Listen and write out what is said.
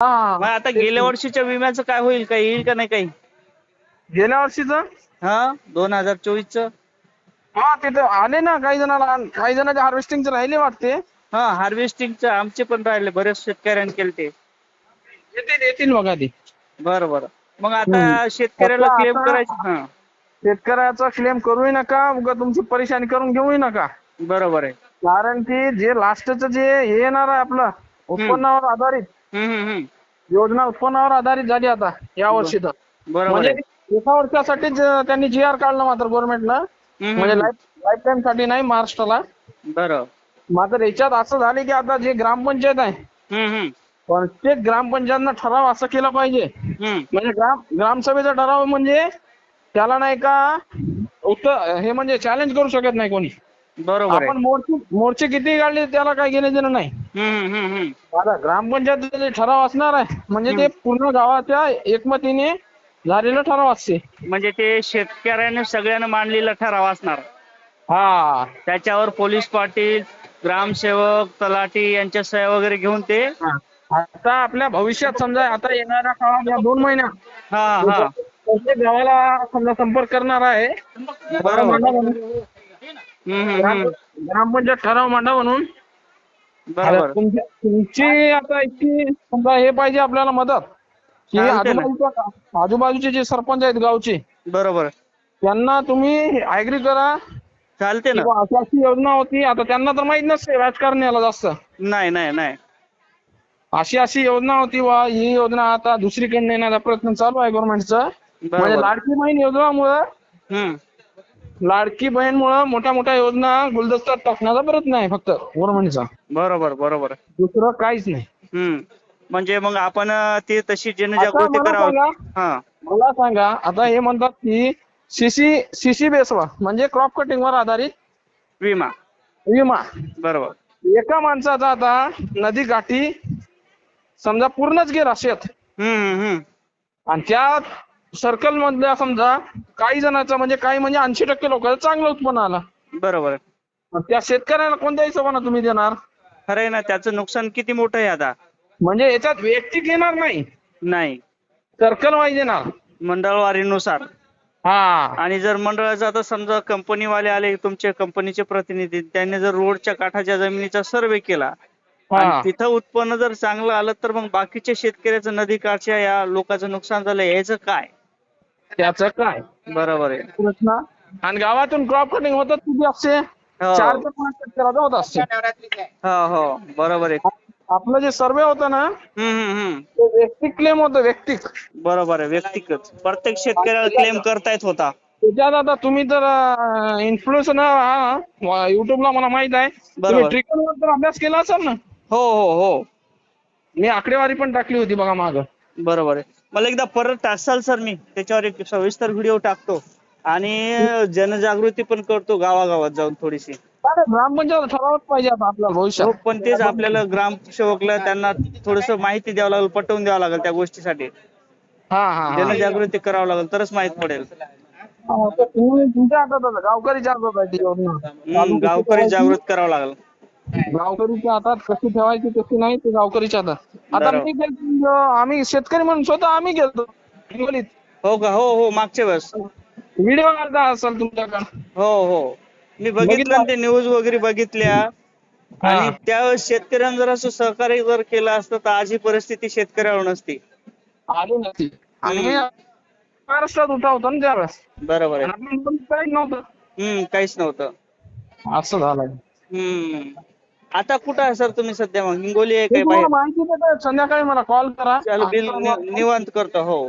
हा. मग आता गेल्या वर्षीच्या विम्याचं काय होईल? काही येईल का नाही काही? गेल्या वर्षीच? हा दोन हजार चोवीस च हा तिथे आले ना काही जणांना. काही जणांचे हार्वेस्टिंगचे राहिले वाटते. हा हार्वेस्टिंगचं आमचे पण राहिले. बरेच शेतकऱ्यांनी केले ते. येतील येतील बघा ते. बरं बरं. मग आता हम्म. शेतकऱ्याला आता- क्लेम करायचं हा. शेतकऱ्याचा क्लेम करूही नका. उगा तुमची परेशानी करून घेऊही नका. बरोबर आहे. कारण की जे लास्टचं जे हे येणार आहे आपलं उत्पन्नावर आधारित हम्म हम्म हम्म. योजना उत्पन्नावर आधारित झाली आता या वर्षी तर. बरोबर म्हणजे आहे. एका वर्षासाठीच त्यांनी जी आर काढलं मात्र गव्हर्नमेंटनं हम्म, म्हणजे हम्म. लाईफ टाईमसाठी नाही महाराष्ट्राला. मात्र याच्यात असं झाले की आता जे ग्रामपंचायत आहे हम्म हम्म. प्रत्येक ग्रामपंचायतनं ठराव असं केला पाहिजे. हम्म. म्हणजे ग्राम ग्रामसभेचा ठराव म्हणजे त्याला नाही का उत्तर हे म्हणजे चॅलेंज करू शकत नाही कोणी. बरोबर आहे. आपण मोर्चे मोर्चे किती काढले त्याला काही घेणे देणं नाही. आता ग्रामपंचायत ठराव असणार आहे. म्हणजे ते पूर्ण गावाच्या एकमतीने झालेला ठराव असते. म्हणजे ते शेतकऱ्याने सगळ्यांना मांडलेला ठराव असणार. हा. त्याच्यावर पोलीस पाटील ग्रामसेवक तलाठी यांच्या सह्या वगैरे घेऊन ते आता आपल्या भविष्यात समजा आता येणाऱ्या काळात या दोन महिन्यात हा हा. प्रत्येक गावाला समजा संपर्क करणार आहे? ग्रामपंचायत ठराव मांडा म्हणून. आता तुमची तुमची आता इतकी समजा हे पाहिजे आपल्याला मदत की चालतंय ना. आजूबाजूच्या आजूबाजूचे जे सरपंच आहेत गावचे बरोबर. त्यांना तुम्ही ऍग्री करा. चालते ना. किंवा अशी अशी योजना होती आता त्यांना तर माहीत नसते राजकारण्याला जास्त. नाही नाही नाही. अशी अशी योजना होती वा ही योजना आता दुसरीकडे नेण्याचा प्रयत्न चालू आहे गव्हर्नमेंटचा म्हणजे बरोबर. लाडकी बहीण योजनामुळं हम्म. लाडकी बहीणमुळं मोठ्या मोठ्या योजना गुलदस्त्यात टाकण्याचा प्रयत्न आहे फक्त गव्हर्नमेंटचा बरोबर बरोबर. दुसरं काहीच नाही. हम्म. म्हणजे मग आपण अं, ती तशी आता जनजागृती मला करावी. सांगा हा. मला सांगा आता हे म्हणतात की सीसी सीसी बेसवर म्हणजे क्रॉप कटिंग वर आधारित विमा. विमा. बरोबर. एका माणसाचा आता नदी काठी समजा पूर्णच गेला शेत. हम्म हम्म आणि त्या सर्कल मधल्या समजा काही जणांचं म्हणजे काही म्हणजे ऐंशी टक्के लोकांचं चांगलं उत्पन्न आलं. बरोबर. मग त्या शेतकऱ्याला कोणत्या हिशोबाने तुम्ही देणार? खरं आहे ना त्याचं नुकसान किती मोठं आहे आता? म्हणजे याच्यात वैयक्तिक येणार नाही. नाही. सर्कल वाईज येणार. मंडळवारीनुसार. हा. आणि जर मंडळाचा आता समजा कंपनीवाले आले तुमचे कंपनीचे प्रतिनिधी त्यांनी जर रोडच्या काठाच्या जमिनीचा सर्वे केला हा. तिथं उत्पन्न जर चांगलं आलं तर मग बाकीच्या शेतकऱ्याचं नदी काठच्या या लोकांचं नुकसान झालं याचं काय? त्याचं काय? बरोबर आहे. प्रश्न आणि गावातून क्रॉप कटिंग होतात किती असते हो. चार ते पाच शेतकऱ्याचं होत असते. हो हो. बरोबर आहे. आपलं जे सर्वे होतं ना हम्म हम्म हम्म. ते व्यक्तिक क्लेम होतं व्यक्तिक. बरोबर आहे व्यक्तिगत प्रत्येक शेतकऱ्याला क्लेम करता येत होता. त्याच्यात आता तुम्ही तर इन्फ्लुएन्सर हा युट्यूबला मला माहीत आहे. तुम्ही बरोबर. ट्रिकलवर तर अभ्यास केला असेल ना? हो हो हो. मी आकडेवारी पण टाकली होती बघा माग. बरोबर आहे. मला एकदा परत टाकसाल सर मी त्याच्यावर एक सविस्तर व्हिडिओ टाकतो. आणि जनजागृती पण करतो गावागावात जाऊन थोडीशी. ग्रामपंचायत ठरावच पाहिजे आता हो पण तेच आपल्याला ग्रामसेवकला त्यांना थोडस माहिती द्यावं लागेल पटवून द्यावं लागेल त्या गोष्टीसाठी. हा हा हा. जनजागृती करावं लागेल तरच माहीत पडेल. हा, तर तुम्ही तुमच्या हातात आहे, गावकरीच्या हातात आहे ती योजना. हम्म, गावकरी जागृत करावं लागेल. गावकरीच्या हातात कशी ठेवायची कशी नाही ते गावकरीच्या हातात आता बरोबर. मी गेलतो, आम्ही शेतकरी म्हणून स्वतः आम्ही गेलतो हिंगोलीत. हो का? हो हो मागच्या वेळेस. व्हिडिओ काढता असेल तुमच्याकडे. हो हो. मी बघितलं ते न्यूज वगैरे बघितल्या. आणि त्यावेळेस शेतकऱ्यांना जर असं सहकार्य जर केलं असतं तर आज ही परिस्थिती शेतकऱ्यावर नसती. आली नसती. आणि महाराष्ट्रात उठा होता ना त्यावेळेस. बरोबर आणि आहे. आपण पण काही नव्हतं. हम्म काहीच नव्हतं. असं झालं. हम्म. आता कुठं आहे सर तुम्ही सध्या मग? हिंगोली आहे काय बाहेर? माहिती? संध्याकाळी मला कॉल करा. चल बिल निवांत करतो हो.